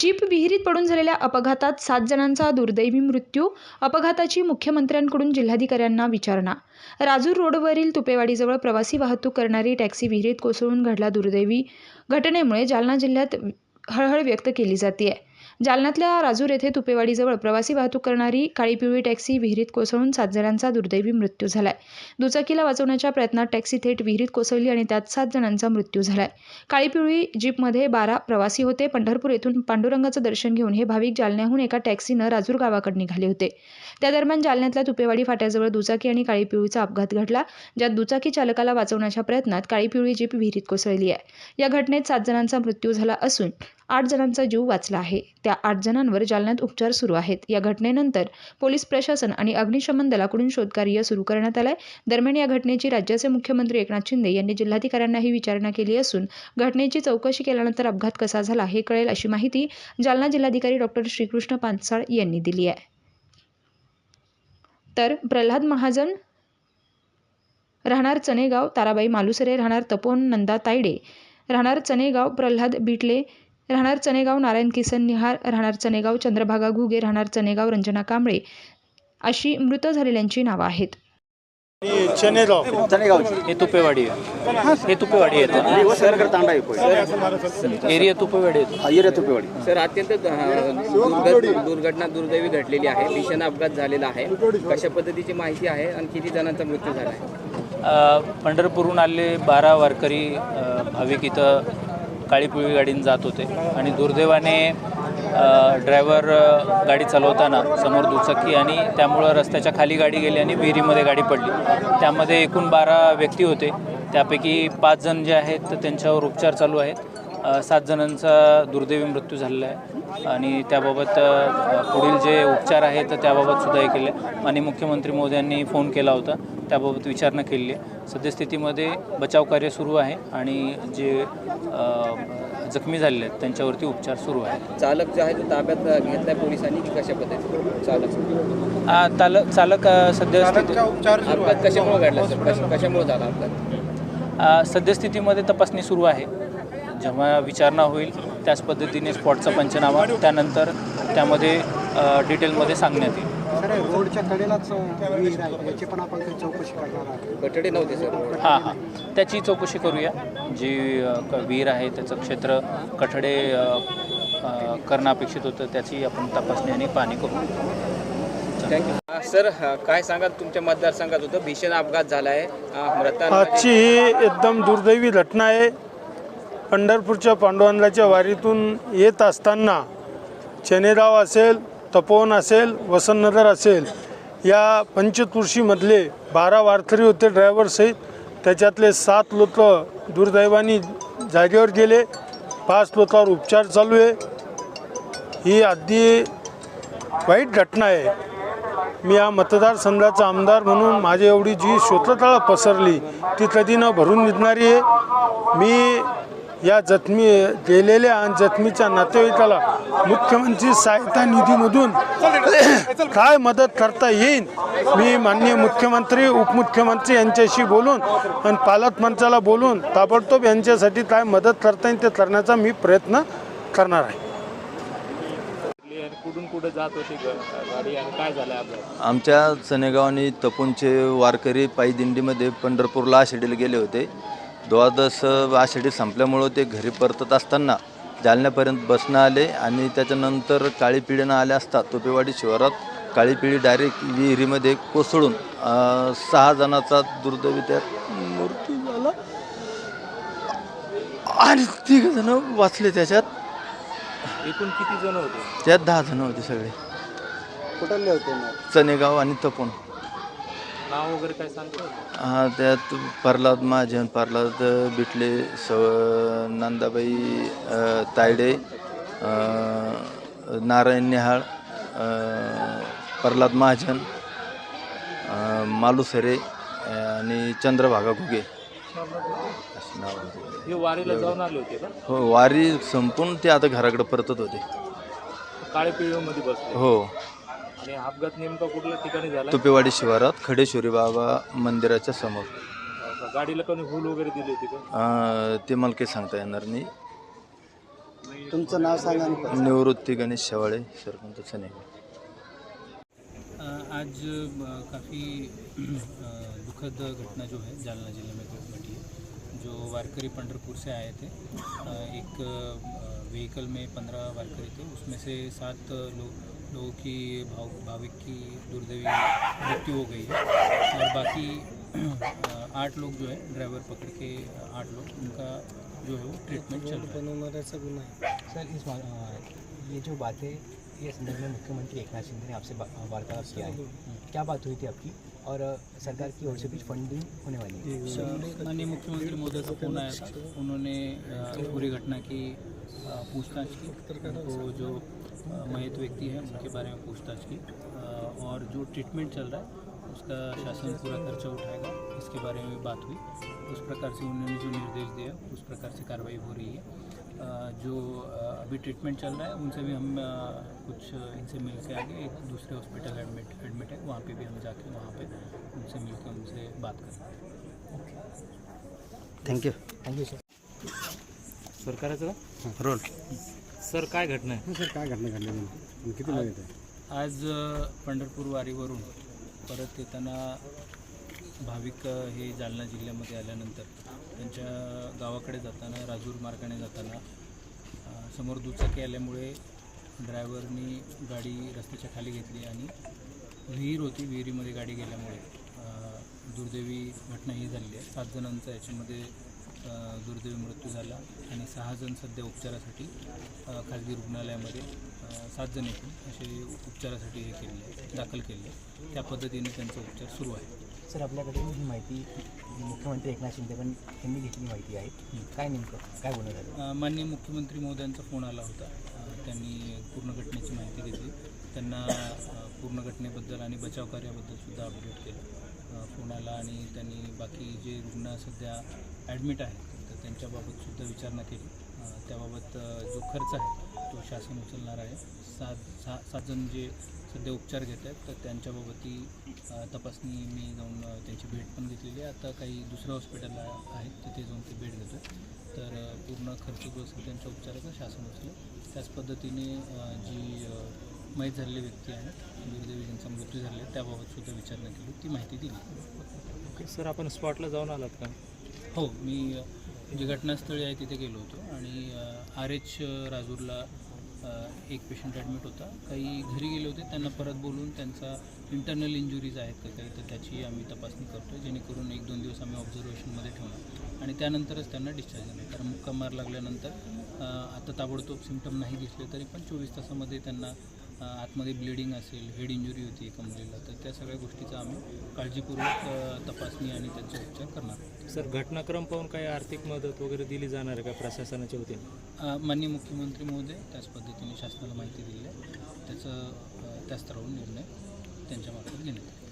Jeep विहिरीत पडून झालेल्या अपघातात सात जणांचा दुर्दैवी मृत्यू अपघाताची मुख्यमंत्र्यांकडून जिल्हाधिकाऱ्यांना विचारणा. राजूर रोडवरील तुपेवाडीजवळ प्रवासी वाहतूक करणारी टॅक्सी विहिरीत कोसळून घडला दुर्दैवी घटनेमुळे जालना जिल्ह्यात हळहळ व्यक्त केली जाते आहे जालन्यातल्या राजूर येथे तुपेवाडीजवळ प्रवासी वाहतूक करणारी काळी पिवळी टॅक्सी विहिरीत कोसळून सात जणांचा दुर्दैवी मृत्यू झालाय. दुचाकीला वाचवण्याच्या प्रयत्नात टॅक्सी थेट विहिरीत कोसळली आणि त्यात सात जणांचा मृत्यू झालाय. काळी पिवळी जीपमध्ये बारा प्रवासी होते. पंढरपूर येथून पांडुरंगाचं दर्शन घेऊन हे भाविक जालन्याहून एका टॅक्सीनं राजूर गावाकडे निघाले होते. त्या दरम्यान जालन्यातल्या तुपेवाडी फाट्याजवळ दुचाकी आणि काळी पिवळीचा अपघात घडला ज्यात दुचाकी चालकाला वाचवण्याच्या प्रयत्नात काळी पिवळी जीप विहिरीत कोसळली आहे. या घटनेत सात जणांचा मृत्यू झाला असून आठ जणांचा जीव वाचला आहे. त्या आठ जणांवर जालन्यात उपचार सुरू आहेत. या घटनेनंतर पोलीस प्रशासन आणि अग्निशमन दलाकडून शोधकार्य सुरू करण्यात आलंय. दरम्यान या घटनेची राज्याचे मुख्यमंत्री एकनाथ शिंदे यांनी जिल्हाधिकाऱ्यांनाही विचारणा केली असून घटनेची चौकशी केल्यानंतर अपघात कसा झाला हे कळेल अशी माहिती जालना जिल्हाधिकारी डॉक्टर श्रीकृष्ण पानसाळ यांनी दिली आहे. तर प्रल्हाद महाजन राहणार चनेगाव ताराबाई मालुसरे राहणार तपोन नंदा तायडे राहणार चनेगाव प्रल्हाद बिटले राहणार चनेगाव नारायण किसन निहार राहणार चनेगाव चंद्रभागा घुगे राहणार चनेगाव रंजना कांबळे अशी मृत झालेल्यांची नावं आहेत. चनेगाव. हे तुपेवाडी. हे. तुपेवाडी येतं. एरिया तुपेवाडी येतो. येरे तुपेवाडी. सर अत्यंत दुर्घट दुर्घटना दुर्दैवी घडलेली आहे. भीषण अपघात झालेला आहे. कशा पद्धतीची माहिती आहे आणि किती जणांचा मृत्यू झाला आहे? अ, पंढरपूरहून आलेले बारा वारकरी अ, भाविक इथं काळी पिवळी गाडीने जात होते. आणि दुर्दैवाने ड्रायव्हर गाडी चालवताना समोर दुचाकी आणि त्यामुळं रस्त्याच्या खाली गाडी गेली आणि विहिरीमध्ये गाडी पडली. त्यामध्ये एकूण बारा व्यक्ती होते. त्यापैकी पाच जण जे आहेत तर त्यांच्यावर उपचार चालू आहेत. सात जणांचा दुर्दैवी मृत्यू झालेला आहे. आणि त्याबाबत पुढील जे उपचार आहेत तर त्याबाबत सुद्धा हे केले. आणि मुख्यमंत्री मोदयांनी फोन केला होता. त्याबाबत विचारणा केली आहे. सद्यस्थितीमध्ये बचाव कार्य सुरू आहे आणि जे जखमी झालेले आहेत त्यांच्यावरती उपचार सुरू आहेत. चालक जो आहे तो ताब्यात घेतलाय पोलिसांनी की कशा पद्धतीने? चालक. चालक सद्यस्थिती अपघात कशामुळे घडला कशामुळे झाला सद्यस्थितीमध्ये तपासणी सुरू आहे. जेव्हा विचारणा होईल त्याच पद्धतीने स्पॉटचा पंचनामा त्यानंतर त्यामध्ये डिटेलमध्ये सांगण्यात येईल. सर रोडच्या कडेलाच विहीर आहे याची पण आपण काही चौकशी करणार आहोत. कठडे नव्हते सर. हां हां. त्याची चौकशी करूया. जी विहीर आहे त्याचं क्षेत्र कठडे करणं अपेक्षित होतं त्याची आपण तपासणी आणि पाहणी करू. थँक्यू सर काय सांगाल? तुमच्या मतदारसंघात होतं भीषण अपघात झाला आहे आजची ही एकदम दुर्दैवी घटना आहे. पंढरपूरच्या पांडुरंगाच्या वारीतून येत असताना चनेराव असेल तपोवन असेल वसंतनगर असेल या पंचतुर्शीमधले बारा वारकरी होते ड्रायव्हरसहित त्याच्यातले सात लोक दुर्दैवाने जागेवर गेले. पाच लोकांवर उपचार चालू आहे. ही अगदी वाईट घटना आहे. मी या मतदारसंघाचा आमदार म्हणून माझी एवढी जी शोधतळा पसरली ती कधी न भरून निघणारी आहे. मी या जखमी गेलेल्या आणि जखमीच्या नातेवाईकाला मुख्यमंत्री सहायता निधीमधून काय मदत करता येईल? मी माननीय मुख्यमंत्री उपमुख्यमंत्री यांच्याशी बोलून आणि पालकमंत्र्याला बोलून ताबडतोब यांच्यासाठी काय मदत करता येईल ते करण्याचा मी प्रयत्न करणार आहे. कुठून कुठे जात होती गाडी आणि काय झालं अपघात आमच्या चनेगाव आणि तपोनचे वारकरी पायी दिंडीमध्ये पंढरपूरला आषाढीला गेले होते. द्वादश आषाढी संपल्यामुळं ते घरी परतत असताना जालन्यापर्यंत बसणं आले आणि त्याच्यानंतर काळी पिढीनं आले असता तोपेवाडी शिवारात काळी पिढी डायरेक्ट विहिरीमध्ये कोसळून सहा जणांचा दुर्दैवी त्यात मृत्यू झाला. आणि तिघ जण वाचले त्याच्यात. एकूण किती जण होते? त्यात दहा जण होते सगळे. कुठले होते चनेगाव आणि तपोन नाव वगैरे काय सांगतो हा त्यात प्रल्हाद महाजन प्रल्हाद बिटले स नंदाबाई अ, तायडे अ, नारायण नेहाळ अ, प्रल्हाद महाजन अ, मालुसरे अ, आणि चंद्रभागा घुगे. अशी नाव होती. हे वारीला जाऊन आले होते का? हो वारी संपून ते आता घराकडे परतत होते. काळे पिवळीमध्ये बसले. हो. आणि अपघात नेमका कुठल्या ठिकाणी झाला? तुपेवाडी शिवारात खडेश्वरी बाबा मंदिराच्या समोर. गाडीला कोणी हुल वगैरे दिली होती का? अ, ते मला काही सांगता येणार नाही. तुमचं नाव सांगा. निवृत्ती गणेश शेवाळे सरपंच सने. अ, आज अ, काफ़ी अ, दुखद घटना जो है जालना जिले में घटी है जो वारकरी पंडरपुर से आए थे। अ, एक व्हीकल में पंद्रह वारकरी थे उसमें से सात लोग लोगों की भाव भाविक की दुर्दैवी मृत्यु हो गई है। और बाकी आठ लोग जो है ड्राइवर पकड़ के आठ लोग उनका जो है वो ट्रीटमेंट चल रहा है। सर इस बार ये जो बात है ये संदर्भ में मुख्यमंत्री एकनाथ शिंदे ने आपसे बा- वार्तालाप किया है। क्या बात हुई थी आपकी? और सरकार की ओर से कुछ फंडिंग होने वाली है? माननीय मुख्यमंत्री मोदी का फ़ोन आया था। उन्होंने पूरी घटना की पूछताछ की। उनको जो मयत व्यक्ति हैं उनके बारे में पूछताछ की। और जो ट्रीटमेंट चल रहा है उसका शासन पूरा खर्चा उठाएगा इसके बारे में बात हुई। उस प्रकार से उन्होंने जो निर्देश दिया उस प्रकार से कार्रवाई हो रही है। जो अभी ट्रीटमेंट चल रहा है उनसे भी हम कुछ इनसे मिल के आगे एक दूसरे हॉस्पिटल एडमिट एडमिट है वहाँ पे भी हम जाके वहाँ पे उनसे मिल के उनसे बात करेंगे थैंक यू सर? सरकारचं रोल। सर काय घटना आहे? सर काय घटना घडली किती लोक येते आज पंढरपूर वारीवरून परत येताना भाविक हे जालना जिल्ह्यामध्ये आल्यानंतर त्यांच्या गावाकडे जाताना राजूर मार्गाने जाताना समोर दुचाकी आल्यामुळे ड्रायव्हरनी गाडी रस्त्याच्या खाली घेतली आणि विहीर होती विहिरीमध्ये गाडी गेल्यामुळे दुर्दैवी घटना ही झालेली आहे. सात जणांचा याच्यामध्ये दुर्दैवी मृत्यू झाला आणि सहा जण सध्या उपचारासाठी खाजगी रुग्णालयामध्ये सात जण एकूण असे उपचारासाठी हे केलेले आहे दाखल केले त्या पद्धतीने त्यांचा उपचार सुरू आहे. सर आपल्याकडे ही माहिती मुख्यमंत्री एकनाथ शिंदे पण यांनी घेतली माहिती आहे. काय नेमकं? काय बोलणं झालं? माननीय मुख्यमंत्री महोदयांचा फोन आला होता. त्यांनी पूर्ण घटनेची माहिती घेतली. त्यांना पूर्ण घटनेबद्दल आणि बचाव कार्याबद्दल सुद्धा अपडेट केलं. अ, फोन आला आणि त्यांनी बाकी जे रुग्ण सध्या ॲडमिट आहेत तर त्यांच्याबाबतसुद्धा विचारणा केली. त्याबाबत जो खर्च आहे तो शासन उचलणार आहे. सात सहा सात जण जे सध्या उपचार घेत आहेत तर त्यांच्याबाबतही तपासणी मी जाऊन त्यांची भेट पण घेतलेली आहे. आता काही दुसऱ्या हॉस्पिटलला आहेत तिथे जाऊन ते भेट घेतो तर पूर्ण खर्च जो असेल त्यांच्या उपचाराचा शासन उचलेल. त्याच पद्धतीने जी मयत झालेली व्यक्ती आहे ज्यांचा मृत्यू आहे त्याबाबत सुद्धा विचारणा केली. ती माहिती दिली. सर आपण स्पॉटला जाऊन आलात का? हो मी जी घटनास्थळी आहे तिथे गेलो होतो. आणि आर एच राजूरला एक पेशंट ॲडमिट होता. काही घरी गेले होते त्यांना परत बोलून त्यांचा इंटरनल इंजुरीज आहेत का काही तर त्याची आम्ही तपासणी करतो जेणेकरून एक दोन दिवस आम्ही ऑब्झर्वेशनमध्ये ठेवणार. आणि त्यानंतरच त्यांना डिस्चार्ज देणार कारण मुक्का मार लागल्यानंतर आता ताबडतोब सिमटम नाही दिसले तरी पण चोवीस तासामध्ये त्यांना आतमध्ये ब्लिडिंग असेल हेड इंजुरी होती एका मुलीला तर त्या सगळ्या गोष्टीचा आम्ही काळजीपूर्वक तपासणी आणि त्यांचे उपचार करणार. सर घटनाक्रम पाहून काही आर्थिक मदत वगैरे दिली जाणार आहे का प्रशासनाच्या वतीने माननीय मुख्यमंत्री महोदय त्याच पद्धतीने शासनाला माहिती दिली आहे त्याचं त्या स्तरावरून निर्णय त्यांच्या मार्फत घेण्यात येईल.